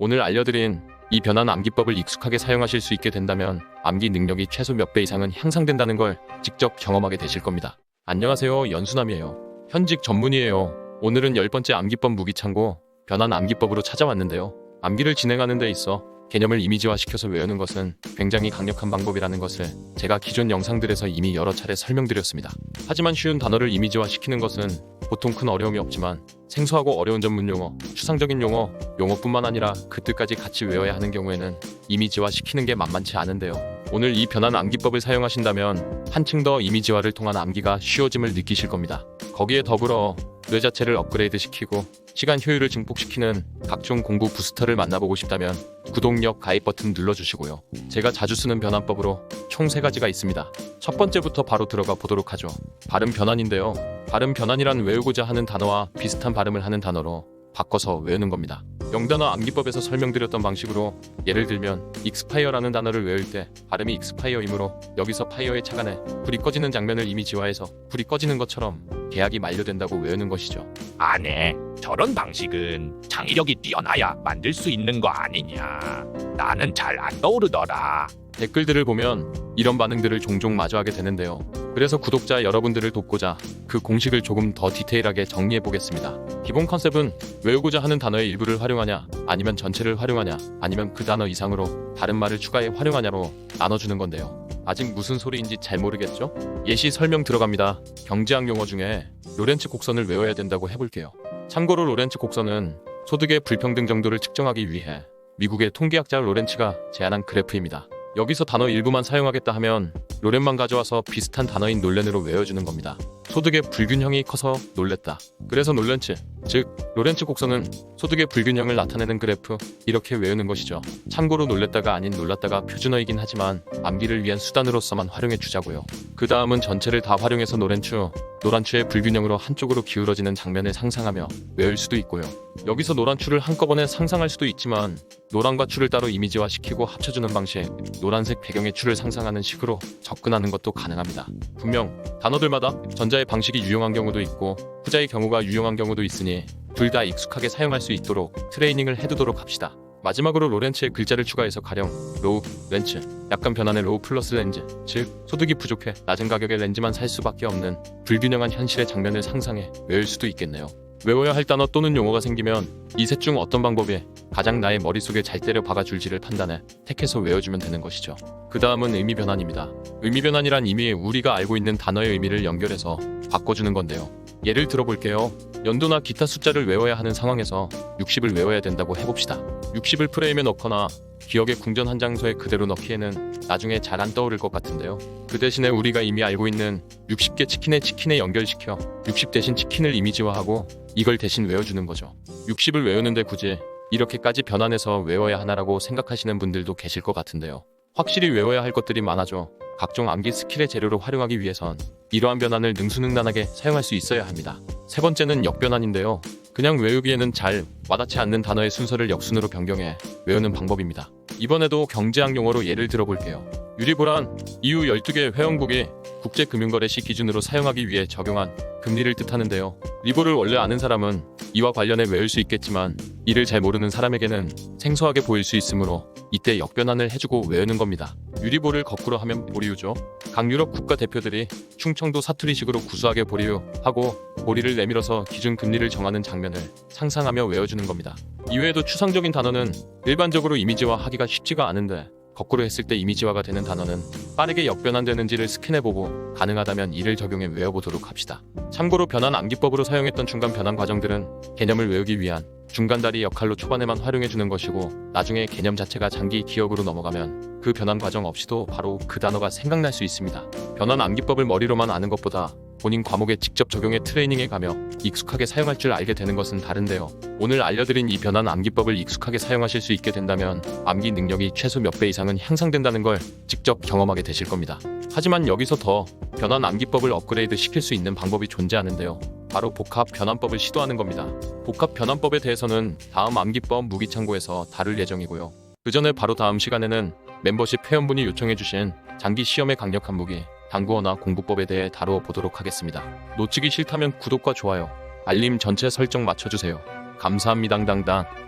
오늘 알려드린 이 변환 암기법을 익숙하게 사용하실 수 있게 된다면 암기 능력이 최소 몇 배 이상은 향상된다는 걸 직접 경험하게 되실 겁니다. 안녕하세요. 연수남이에요. 현직 전문의에요. 오늘은 열 번째 암기법 무기창고 변환 암기법으로 찾아왔는데요. 암기를 진행하는 데 있어 개념을 이미지화시켜서 외우는 것은 굉장히 강력한 방법이라는 것을 제가 기존 영상들에서 이미 여러 차례 설명드렸습니다. 하지만 쉬운 단어를 이미지화시키는 것은 보통 큰 어려움이 없지만 생소하고 어려운 전문 용어, 추상적인 용어, 용어뿐만 아니라 그 뜻까지 같이 외워야 하는 경우에는 이미지화 시키는 게 만만치 않은데요. 오늘 이 변환 암기법을 사용하신다면 한층 더 이미지화를 통한 암기가 쉬워짐을 느끼실 겁니다. 거기에 더불어 뇌 자체를 업그레이드 시키고 시간 효율을 증폭시키는 각종 공부 부스터를 만나보고 싶다면 구독력 가입 버튼 눌러주시고요. 제가 자주 쓰는 변환법으로 총세 가지가 있습니다. 첫 번째부터 바로 들어가 보도록 하죠. 발음 변환인데요. 발음 변환이란 외우고자 하는 단어와 비슷한 발음을 하는 단어로 바꿔서 외우는 겁니다. 영단어 암기법에서 설명드렸던 방식으로 예를 들면 익스파이어라는 단어를 외울 때 발음이 익스파이어이므로 여기서 파이어의 차간에 불이 꺼지는 장면을 이미지화해서 불이 꺼지는 것처럼 계약이 만료된다고 외우는 것이죠. 아네, 저런 방식은 창의력이 뛰어나야 만들 수 있는 거 아니냐. 나는 잘 안 떠오르더라. 댓글들을 보면 이런 반응들을 종종 마주하게 되는데요. 그래서 구독자 여러분들을 돕고자 그 공식을 조금 더 디테일하게 정리해 보겠습니다. 기본 컨셉은 외우고자 하는 단어의 일부를 활용하냐, 아니면 전체를 활용하냐, 아니면 그 단어 이상으로 다른 말을 추가해 활용하냐로 나눠주는 건데요. 아직 무슨 소리인지 잘 모르겠죠? 예시 설명 들어갑니다. 경제학 용어 중에 로렌츠 곡선을 외워야 된다고 해볼게요. 참고로 로렌츠 곡선은 소득의 불평등 정도를 측정하기 위해 미국의 통계학자 로렌츠가 제안한 그래프입니다. 여기서 단어 일부만 사용하겠다 하면 로렌만 가져와서 비슷한 단어인 놀렌으로 외워주는 겁니다. 소득의 불균형이 커서 놀랬다. 그래서 놀렌츠, 즉 로렌츠 곡선은 소득의 불균형을 나타내는 그래프 이렇게 외우는 것이죠. 참고로 놀랬다가 아닌 놀랐다가 표준어이긴 하지만 암기를 위한 수단으로서만 활용해 주자고요. 그 다음은 전체를 다 활용해서 노렌추, 노란추의 불균형으로 한쪽으로 기울어지는 장면을 상상하며 외울 수도 있고요. 여기서 노란추를 한꺼번에 상상할 수도 있지만 노란과 추를 따로 이미지화시키고 합쳐주는 방식, 노란색 배경의 추를 상상하는 식으로 접근하는 것도 가능합니다. 분명 단어들마다 전자의 방식이 유용한 경우도 있고 후자의 경우가 유용한 경우도 있으니 둘 다 익숙하게 사용할 수 있도록 트레이닝을 해두도록 합시다. 마지막으로 로렌츠의 글자를 추가해서 가령 로우, 렌츠, 약간 변환의 로우 플러스 렌즈, 즉 소득이 부족해 낮은 가격의 렌즈만 살 수밖에 없는 불균형한 현실의 장면을 상상해 외울 수도 있겠네요. 외워야 할 단어 또는 용어가 생기면 이 셋 중 어떤 방법이 가장 나의 머릿속에 잘 때려 박아줄지를 판단해 택해서 외워주면 되는 것이죠. 그 다음은 의미 변환입니다. 의미 변환이란 이미 우리가 알고 있는 단어의 의미를 연결해서 바꿔주는 건데요. 예를 들어볼게요. 연도나 기타 숫자를 외워야 하는 상황에서 60을 외워야 된다고 해봅시다. 60을 프레임에 넣거나 기억의 궁전 한 장소에 그대로 넣기에는 나중에 잘 안 떠오를 것 같은데요. 그 대신에 우리가 이미 알고 있는 60개 치킨에 치킨에 연결시켜 60 대신 치킨을 이미지화하고 이걸 대신 외워주는 거죠. 60을 외우는데 굳이 이렇게까지 변환해서 외워야 하나라고 생각하시는 분들도 계실 것 같은데요. 확실히 외워야 할 것들이 많아져 각종 암기 스킬의 재료로 활용하기 위해선 이러한 변환을 능수능란하게 사용할 수 있어야 합니다. 세 번째는 역변환인데요. 그냥 외우기에는 잘 와닿지 않는 단어의 순서를 역순으로 변경해 외우는 방법입니다. 이번에도 경제학 용어로 예를 들어볼게요. 유리보란 EU 12개 회원국이 국제금융거래 시 기준으로 사용하기 위해 적용한 금리를 뜻하는데요. 리보를 원래 아는 사람은 이와 관련해 외울 수 있겠지만 이를 잘 모르는 사람에게는 생소하게 보일 수 있으므로 이때 역변환을 해주고 외우는 겁니다. 유리보를 거꾸로 하면 보리우죠. 각 유럽 국가 대표들이 충청도 사투리식으로 구수하게 보리우하고 보리를 내밀어서 기준 금리를 정하는 장면을 상상하며 외워주는 겁니다. 이외에도 추상적인 단어는 일반적으로 이미지화 하기가 쉽지가 않은데 거꾸로 했을 때 이미지화가 되는 단어는 빠르게 역변환되는지를 스캔해보고 가능하다면 이를 적용해 외워보도록 합시다. 참고로 변환 암기법으로 사용했던 중간 변환 과정들은 개념을 외우기 위한 중간다리 역할로 초반에만 활용해주는 것이고 나중에 개념 자체가 장기 기억으로 넘어가면 그 변환 과정 없이도 바로 그 단어가 생각날 수 있습니다. 변환 암기법을 머리로만 아는 것보다 본인 과목에 직접 적용해 트레이닝에 가며 익숙하게 사용할 줄 알게 되는 것은 다른데요. 오늘 알려드린 이 변환 암기법을 익숙하게 사용하실 수 있게 된다면 암기 능력이 최소 몇 배 이상은 향상된다는 걸 직접 경험하게 되실 겁니다. 하지만 여기서 더 변환 암기법을 업그레이드 시킬 수 있는 방법이 존재하는데요. 바로 복합 변환법을 시도하는 겁니다. 복합 변환법에 대해서는 다음 암기법 무기창고에서 다룰 예정이고요. 그 전에 바로 다음 시간에는 멤버십 회원분이 요청해주신 장기 시험에 강력한 무기 당구어나 공부법에 대해 다루어 보도록 하겠습니다. 놓치기 싫다면 구독과 좋아요, 알림 전체 설정 맞춰주세요. 감사합니다. 당당.